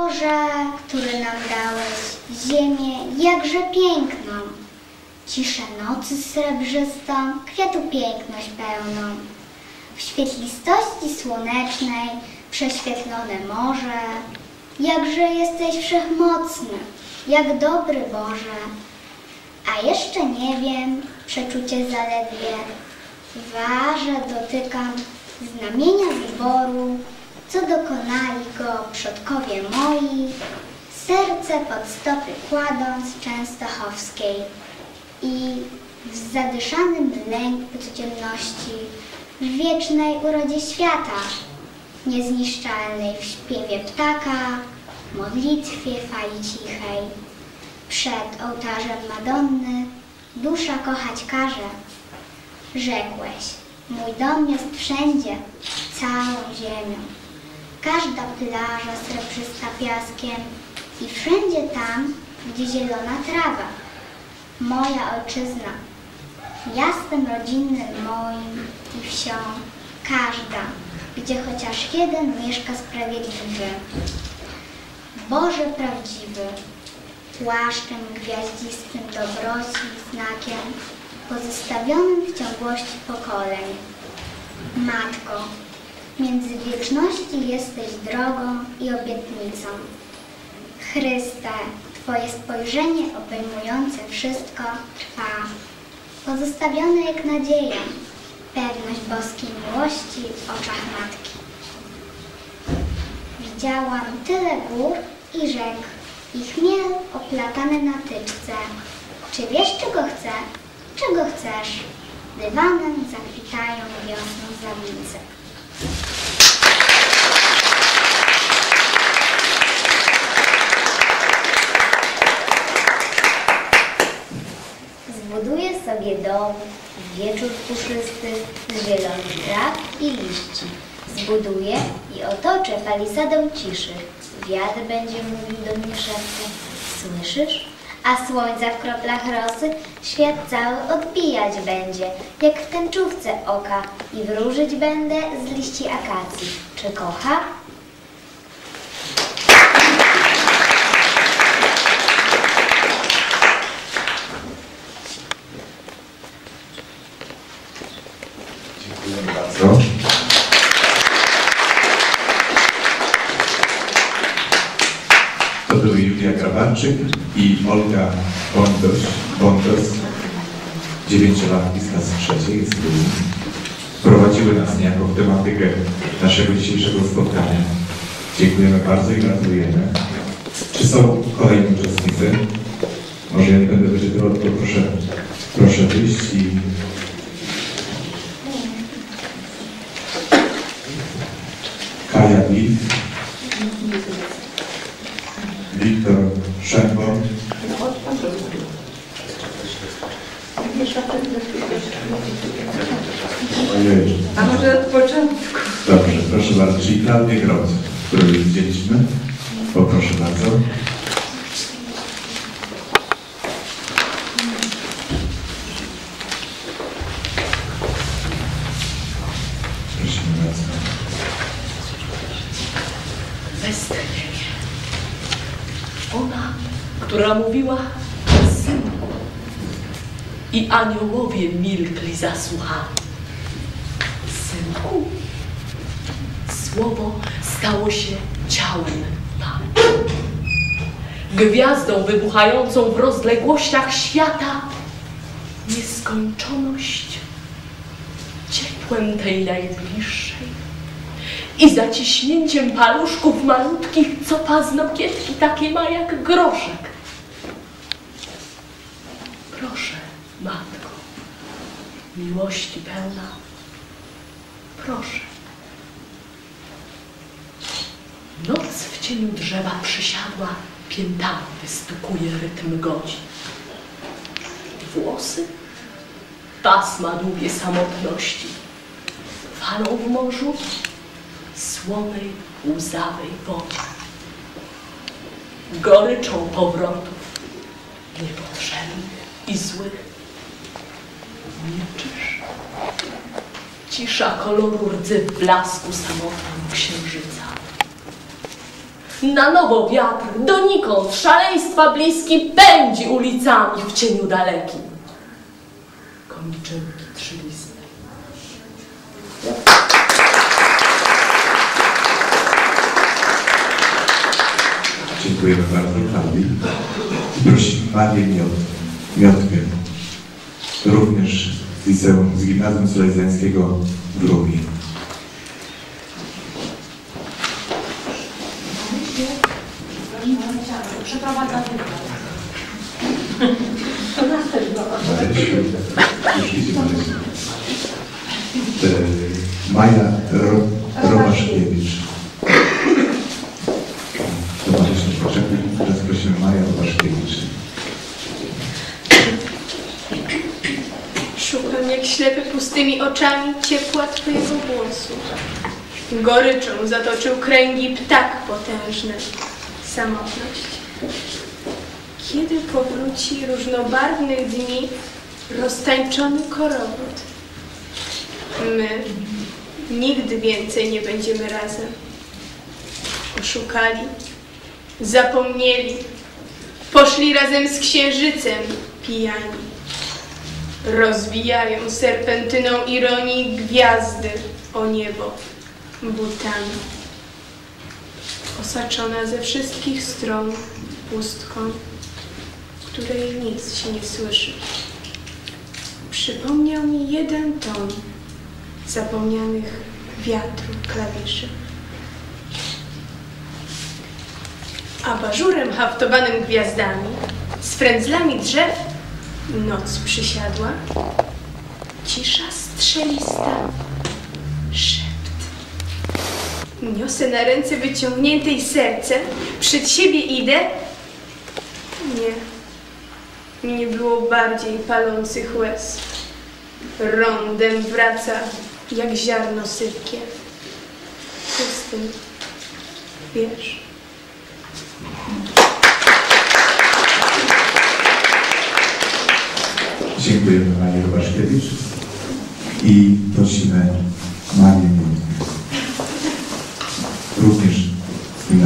Boże, który nam dałeś ziemię jakże piękną, ciszę nocy srebrzystą, kwiatu piękność pełną. W świetlistości słonecznej prześwietlone morze, jakże jesteś wszechmocny, jak dobry Boże. A jeszcze nie wiem, przeczucie zaledwie, ważę dotykam znamienia wyboru, co dokonali go przodkowie moi, serce pod stopy kładąc częstochowskiej i w zadyszanym lęku codzienności, w wiecznej urodzie świata, niezniszczalnej w śpiewie ptaka, modlitwie fali cichej. Przed ołtarzem Madonny dusza kochać każe. Rzekłeś, mój dom jest wszędzie, całą ziemią. Każda plaża srebrzysta piaskiem i wszędzie tam, gdzie zielona trawa. Moja ojczyzna, miastem rodzinnym moim i wsią, każda, gdzie chociaż jeden mieszka sprawiedliwy. Boże prawdziwy, płaszczem gwiaździstym dobroci znakiem, pozostawionym w ciągłości pokoleń. Matko, między wieczności jesteś drogą i obietnicą. Chryste, Twoje spojrzenie obejmujące wszystko trwa, pozostawione jak nadzieja, pewność boskiej miłości w oczach Matki. Widziałam tyle gór i rzek, i chmiel oplatany na tyczce. Czy wiesz, czego chcę? Czego chcesz? Dywanem zakwitają wiosną zawice. Zbuduję sobie dom w wieczór puszysty z zielonych traw i liści. Zbuduję i otoczę palisadą ciszy. Wiatr będzie mówił do mnie szeptem. Słyszysz? A słońca w kroplach rosy świat cały odbijać będzie, jak w tęczówce oka i wróżyć będę z liści akacji. Czy kocha? Dziękuję bardzo. To były Julia Grabarczyk i Olga Bondos, Bondos dziewięciolatki z klasy trzeciej z Lublin. Prowadziły nas niejako w tematykę naszego dzisiejszego spotkania. Dziękujemy bardzo i gratulujemy. Czy są kolejni uczestnicy? Może ja nie będę wyczytywał, tylko proszę, proszę wyjść i dobrze, proszę bardzo, czyli Klaudię Grot, którą już widzieliśmy. Poproszę bardzo. Ona, która mówiła synku. I aniołowie milkli zasłuchani. Synku, słowo stało się ciałem Pan. Gwiazdą wybuchającą w rozległościach świata nieskończoność ciepłem tej najbliższej i zaciśnięciem paluszków malutkich, co paznokietki takie ma jak groszek. Proszę, matko, miłości pełna, proszę. Noc w cieniu drzewa przysiadła, piętami wystukuje rytm godzin. Włosy, pasma długie samotności, falą w morzu, słonej, łzawej wody. Goryczą powrotów niepotrzebnych i złych. Milczysz. Cisza koloru rdzy w blasku samotnym księżyca. Na nowo wiatr, donikąd, szaleństwa bliski pędzi ulicami w cieniu dalekim. Komiczynki trzylistne. Dziękujemy bardzo Klaudii. I prosimy Marię Miot, Miotkę, również z liceum, z Gimnazjum Salezjańskiego w Marysiu, już idzie Marysiu. E, Maja Ro, Romaszkiewicz. Towarzysz potrzebny. Teraz prosimy Maja Romaszkiewicz. Szukam jak ślepy pustymi oczami ciepła Twojego głosu. Goryczą zatoczył kręgi ptak potężny. Samotność. Kiedy powróci różnobarwnych dni roztańczony korowód? My nigdy więcej nie będziemy razem. Oszukali, zapomnieli, poszli razem z księżycem pijani rozwijają serpentyną ironii gwiazdy o niebo butami. Osaczona ze wszystkich stron pustką, której nic się nie słyszy. Przypomniał mi jeden ton zapomnianych wiatru klawiszy. Abażurem haftowanym gwiazdami, z frędzlami drzew Noc przysiadła, cisza strzelista, szept. Niosę na ręce wyciągniętej serce, przed siebie idę. Nie, nie było bardziej palących łez. Rondem wraca, jak ziarno sypkie. Pustym, wiesz. Dziękujemy Pani Romaszkiewicz i prosimy Marię Miotkę. Również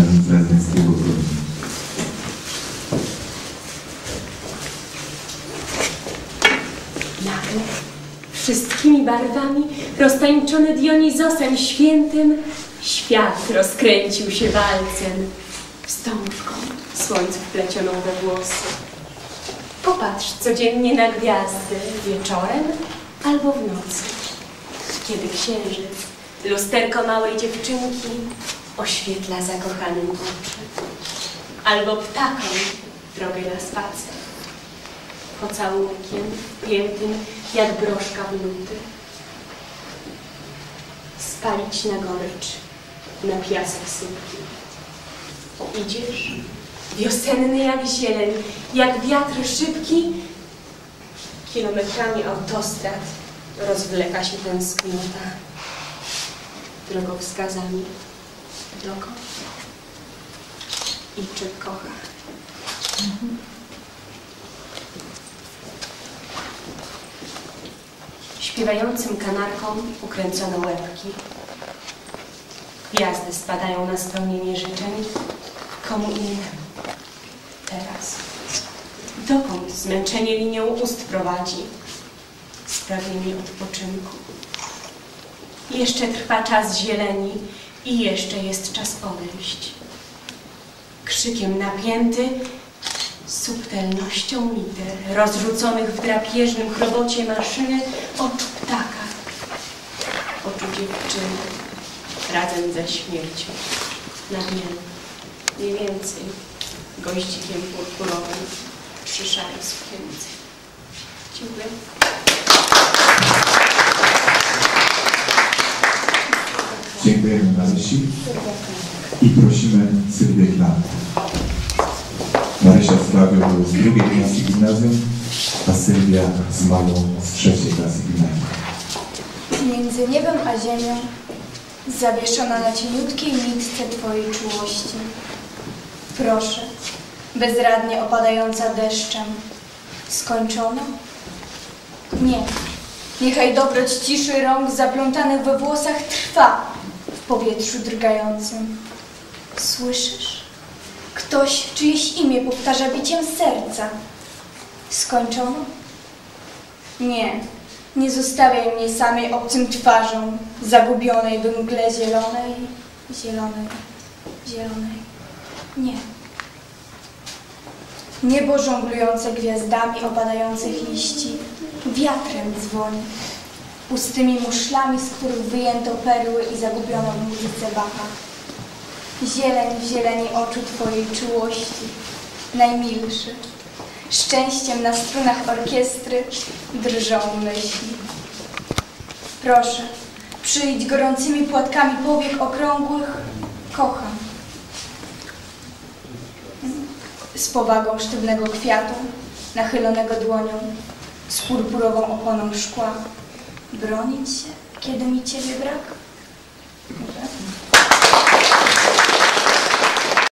w Rumi. Nagle wszystkimi barwami roztańczony Dionizosem świętym świat rozkręcił się walcem, wstążką słońcu wplecioną we włosy. Popatrz codziennie na gwiazdy wieczorem albo w nocy, kiedy księżyc, lusterko małej dziewczynki oświetla zakochanym oczy, albo ptakom drogę na spacer pocałunkiem piętym jak broszka w luty. Spalić na gorycz, na piasek sypki. Idziesz, wiosenny jak zieleń, jak wiatr szybki, kilometrami autostrad rozwleka się tęsknota. Drogowskazami, dokąd i czy kocha. Śpiewającym kanarkom ukręcono łebki. Gwiazdy spadają na spełnienie życzeń komu innemu. Teraz. Dokąd zmęczenie linią ust prowadzi? Spragnienie odpoczynku. Jeszcze trwa czas zieleni i jeszcze jest czas odejść. Krzykiem napięty, subtelnością liter, rozrzuconych w drapieżnym chrobocie maszyny, oczu ptaka, oczu dziewczyny, razem ze śmiercią, na wiele, nie więcej, goździkiem purpurowym, przy szarej sukience. Dziękuję. Dziękujemy Marysi i prosimy Sylwię Klamę. Marysia z z drugiej klasy gimnazjum, a Sylwia z Mają z trzeciej klasy gimnazjum. Między niebem a ziemią, zawieszona na cieniutkiej nitce Twojej czułości. Proszę, bezradnie opadająca deszczem, skończono? Nie. Niechaj dobroć ciszy rąk zaplątanych we włosach trwa powietrzu drgającym. Słyszysz? Ktoś czyjeś imię powtarza biciem serca. Skończono? Nie, nie zostawiaj mnie samej obcym twarzą, zagubionej w mgle zielonej, zielonej, zielonej. Nie. Niebo żonglujące gwiazdami opadających liści, wiatrem dzwoni, pustymi muszlami, z których wyjęto perły i zagubiono w muzyce Bacha. Zieleń w zieleni oczu Twojej czułości, najmilszy. Szczęściem na strunach orkiestry drżą myśli. Proszę, przyjdź gorącymi płatkami powiek okrągłych, kocham. Z powagą sztywnego kwiatu, nachylonego dłonią, z purpurową oponą szkła. Bronić się, kiedy mi Ciebie brak?